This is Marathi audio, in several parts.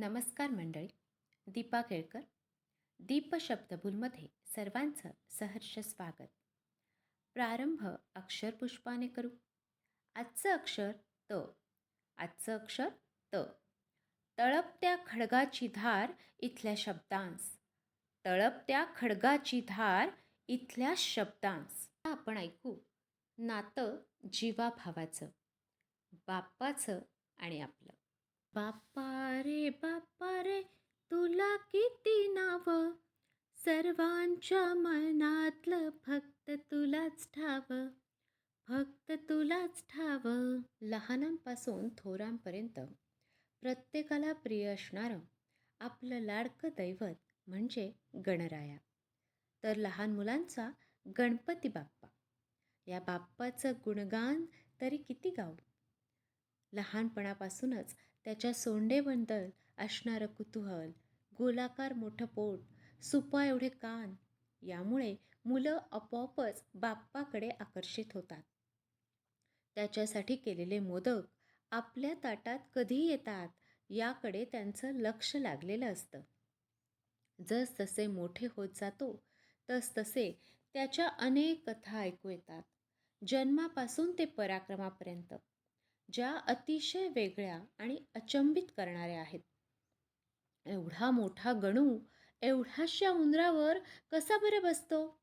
नमस्कार मंडळी दीपा केळकर दीपशब्दभूलमध्ये सर्वांचं सहर्ष स्वागत. प्रारंभ अक्षरपुष्पाने करू. आजचं अक्षर त. आजचं अक्षर त. तळपत्या खडगाची धार इथल्या शब्दांस. तळपत्या खडगाची धार इथल्या शब्दांस. आपण ऐकू नातं जीवाभावाचं बाप्पाचं आणि आपलं. बाप्पा रे बाप्पा रे तुला किती नाव? सर्वांच्या मनातलं फक्त तुलाच ठाव. फक्त तुलाच ठाव. लहानांपासून थोरांपर्यंत प्रत्येकाला प्रिय असणारं आपलं लाडकं दैवत म्हणजे गणराया. तर लहान मुलांचा गणपती बाप्पा. या बाप्पाचं गुणगान तरी किती गाऊ? लहानपणापासूनच त्याच्या सोंडेबद्दल असणारं कुतूहल गोलाकार मोठं पोट सुपा एवढे कान यामुळे मुलं आपोआपच बाप्पाकडे आकर्षित होतात. त्याच्यासाठी केलेले मोदक आपल्या ताटात कधी येतात याकडे त्यांचं लक्ष लागलेलं असतं. जसतसे मोठे होत जातो तसतसे त्याच्या अनेक कथा ऐकू येतात. जन्मापासून ते पराक्रमापर्यंत. ज्या अतिशय वेगळ्या आणि अचंबित करणाऱ्या आहेत. एवढा मोठा गणू एवढ्याशा उंदरावर कसा बरं बसतो?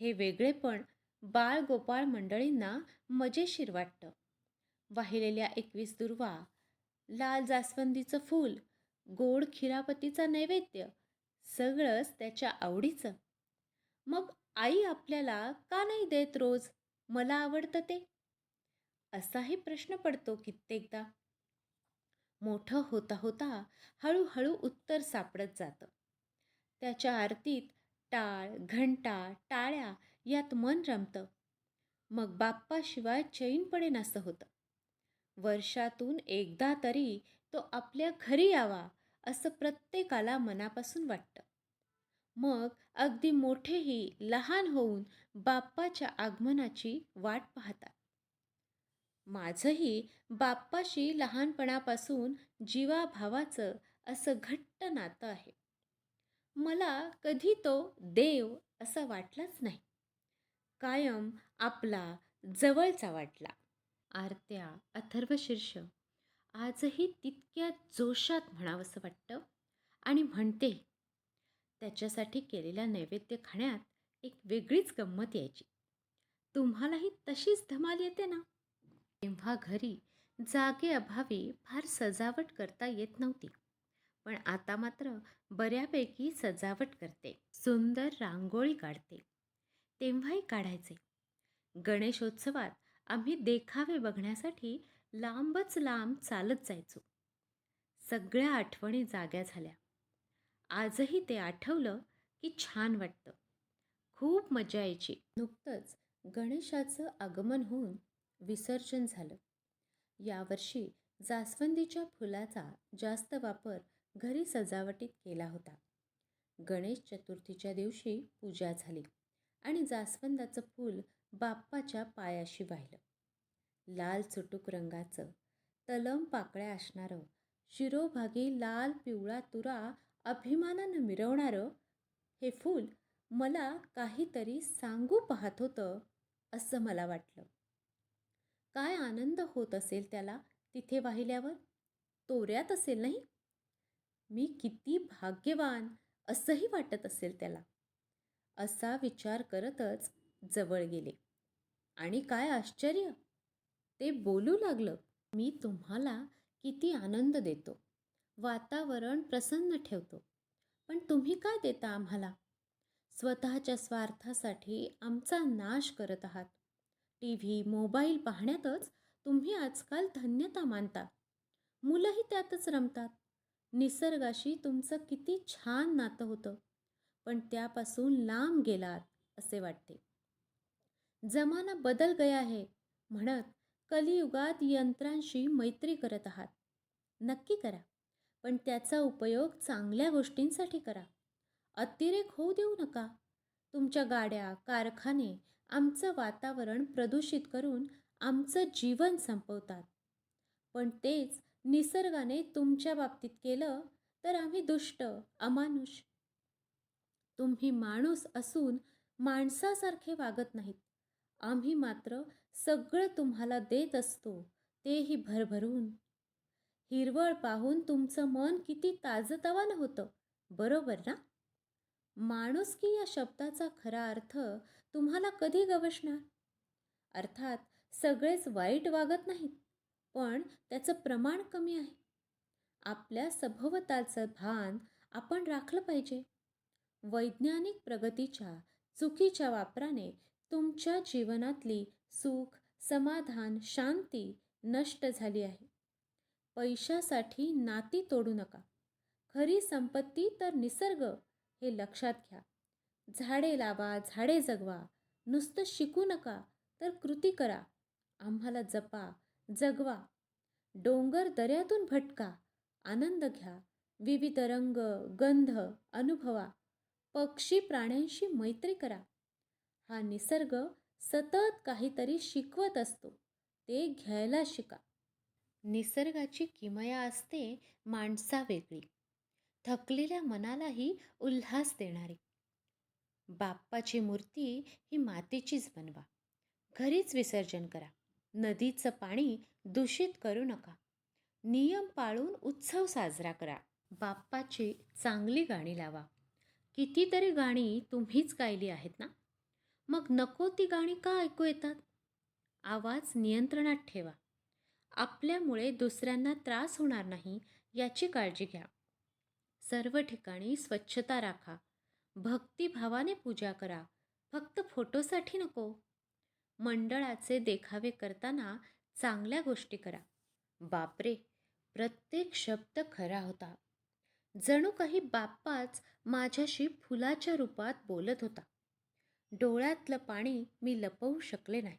हे वेगळेपण बाळ गोपाळ मंडळींना मजेशीर वाटतं. वाहिलेल्या एकवीस दुर्वा लाल जास्वंदीचं फूल गोड खिरापतीचा नैवेद्य सगळंच त्याच्या आवडीचं. मग आई आपल्याला का नाही देत रोज? मला आवडतं ते. असाही प्रश्न पडतो कित्येकदा. मोठं होता होता हळूहळू उत्तर सापडत जातं. त्याच्या आरतीत टाळ घंटा टाळ्या यात मन रमतं. मग बाप्पाशिवाय चैन पडेन असं होतं. वर्षातून एकदा तरी तो आपल्या घरी यावा असं प्रत्येकाला मनापासून वाटतं. मग अगदी मोठेही लहान होऊन बाप्पाच्या आगमनाची वाट पाहतात. माझंही बाप्पाशी लहानपणापासून जीवाभावाचं असं घट्ट नातं आहे. मला कधी तो देव असं वाटलाच नाही. कायम आपला जवळचा वाटला. आरत्या अथर्वशीर्ष आजही तितक्या जोशात म्हणावंसं वाटतं आणि म्हणते त्याच्यासाठी केलेल्या नैवेद्य खाण्यात एक वेगळीच गंमत यायची. तुम्हालाही तशीच धमाल येते ना? तेव्हा घरी जागेअभावी फार सजावट करता येत नव्हती. पण आता मात्र बऱ्यापैकी सजावट करते. सुंदर रांगोळी काढते. तेव्हाही काढायचे. गणेशोत्सवात आम्ही देखावे बघण्यासाठी लांबच लांब चालत जायचो. सगळ्या आठवणी जाग्या झाल्या. आजही ते आठवलं की छान वाटतं. खूप मजा यायची. नुकतंच गणेशाचं आगमन होऊन विसर्जन झालं. यावर्षी जास्वंदीच्या फुलाचा जास्त वापर घरी सजावटीत केला होता. गणेश चतुर्थीच्या दिवशी पूजा झाली आणि जास्वंदाचं फूल बाप्पाच्या पायाशी वाहिलं. लाल चुटूक रंगाचं तलम पाकळ्या असणारं शिरोभागी लाल पिवळा तुरा अभिमानानं मिरवणारं हे फूल मला काहीतरी सांगू पाहत होतं असं मला वाटलं. काय आनंद होत असेल त्याला तिथे वाहिल्यावर? तोऱ्यात असेल नाही? मी किती भाग्यवान असंही वाटत असेल त्याला. असा विचार करतच जवळ गेले. आणि काय आश्चर्य! ते बोलू लागलं मी तुम्हाला किती आनंद देतो. वातावरण प्रसन्न ठेवतो. पण तुम्ही काय देता आम्हाला? स्वतःच्या स्वार्थासाठी आमचा नाश करत आहात. टी व्ही मोबाईल पाहण्यातच तुम्ही आजकाल धन्यता मानता. मुलंही त्यातच रमतात. निसर्गाशी तुमचं किती छान नातं होतं. पण त्यापासून लांब गेलात असे वाटते. जमाना बदल गया आहे म्हणत कलियुगात यंत्रांशी मैत्री करत आहात. नक्की करा पण त्याचा उपयोग चांगल्या गोष्टींसाठी करा. अतिरेक होऊ देऊ नका. तुमच्या गाड्या कारखाने आमचं वातावरण प्रदूषित करून आमचं जीवन संपवतात. पण तेच निसर्गाने तुमच्या बाबतीत केलं तर आम्ही दुष्ट अमानुष. तुम्ही माणूस असून माणसासारखे वागत नाहीत. आम्ही मात्र सगळं तुम्हाला देत असतो तेही भरभरून. हिरवळ पाहून तुमचं मन किती ताजतवानं होतं बरोबर ना? माणुसकी या शब्दाचा खरा अर्थ तुम्हाला कधी गवसणार? अर्थात सगळेच वाईट वागत नाहीत पण त्याचं प्रमाण कमी आहे. आपल्या सभोवतालचं भान आपण राखलं पाहिजे. वैज्ञानिक प्रगतीच्या चुकीच्या वापराने तुमच्या जीवनातली सुख समाधान शांती नष्ट झाली आहे. पैशासाठी नाती तोडू नका. खरी संपत्ती तर निसर्ग हे लक्षात घ्या. झाडे लावा झाडे जगवा. नुसतं शिकू नका तर कृती करा. आम्हाला जपा जगवा. डोंगर दऱ्यातून भटका आनंद घ्या. विविध रंग गंध अनुभवा. पक्षी प्राण्यांशी मैत्री करा. हा निसर्ग सतत काहीतरी शिकवत असतो. ते घ्यायला शिका. निसर्गाची किमया असते माणसा वेगळी. थकलेल्या मनालाही उल्हास देणारी. बाप्पाची मूर्ती ही मातीचीच बनवा. घरीच विसर्जन करा. नदीचं पाणी दूषित करू नका. नियम पाळून उत्सव साजरा करा. बाप्पाची चांगली गाणी लावा. कितीतरी गाणी तुम्हीच गायली आहेत ना? मग नको ती गाणी का ऐकू येतात? आवाज नियंत्रणात ठेवा. आपल्यामुळे दुसऱ्यांना त्रास होणार नाही याची काळजी घ्या. सर्व ठिकाणी स्वच्छता राखा. भक्तिभावाने पूजा करा. फक्त फोटोसाठी नको. मंडळाचे देखावे करताना चांगल्या गोष्टी करा. बापरे! प्रत्येक शब्द खरा होता. जणू काही बाप्पाच माझ्याशी फुलाच्या रूपात बोलत होता. डोळ्यातलं पाणी मी लपवू शकले नाही.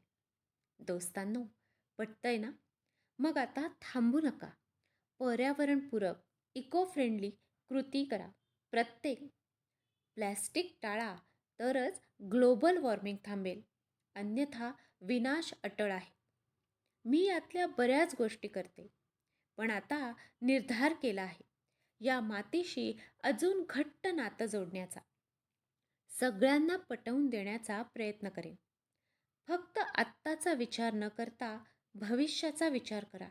दोस्तांनो पटतंय ना? मग आता थांबू नका. पर्यावरणपूरक इको फ्रेंडली कृती करा. प्रत्येक प्लॅस्टिक टाळा तरच ग्लोबल वॉर्मिंग थांबेल. अन्यथा विनाश अटळ आहे. मी यातल्या बऱ्याच गोष्टी करते पण आता निर्धार केला आहे. या मातीशी अजून घट्ट नातं जोडण्याचा. सगळ्यांना पटवून देण्याचा प्रयत्न करेन. फक्त आत्ताचा विचार न करता भविष्याचा विचार करा.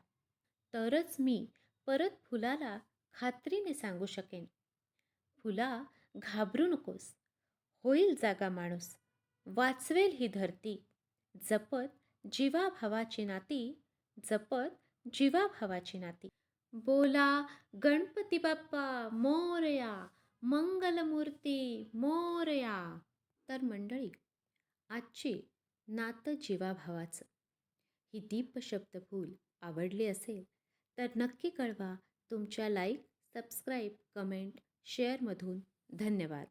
तरच मी परत फुलाला खात्रीने सांगू शकेन. फुला घाबरू नकोस. होईल जागा माणूस. वाचवेल ही धरती. जपत जीवाभावाची नाती. जपत जीवाभावाची नाती. बोला गणपती बाप्पा मोरया मंगलमूर्ती मोरया. तर मंडळी आजची नातं जीवाभावाचं. ही दीप फूल आवडली असेल तर नक्की कळवा तुमच्या लाईक सबस्क्राईब कमेंट शेअरमधून धन्यवाद.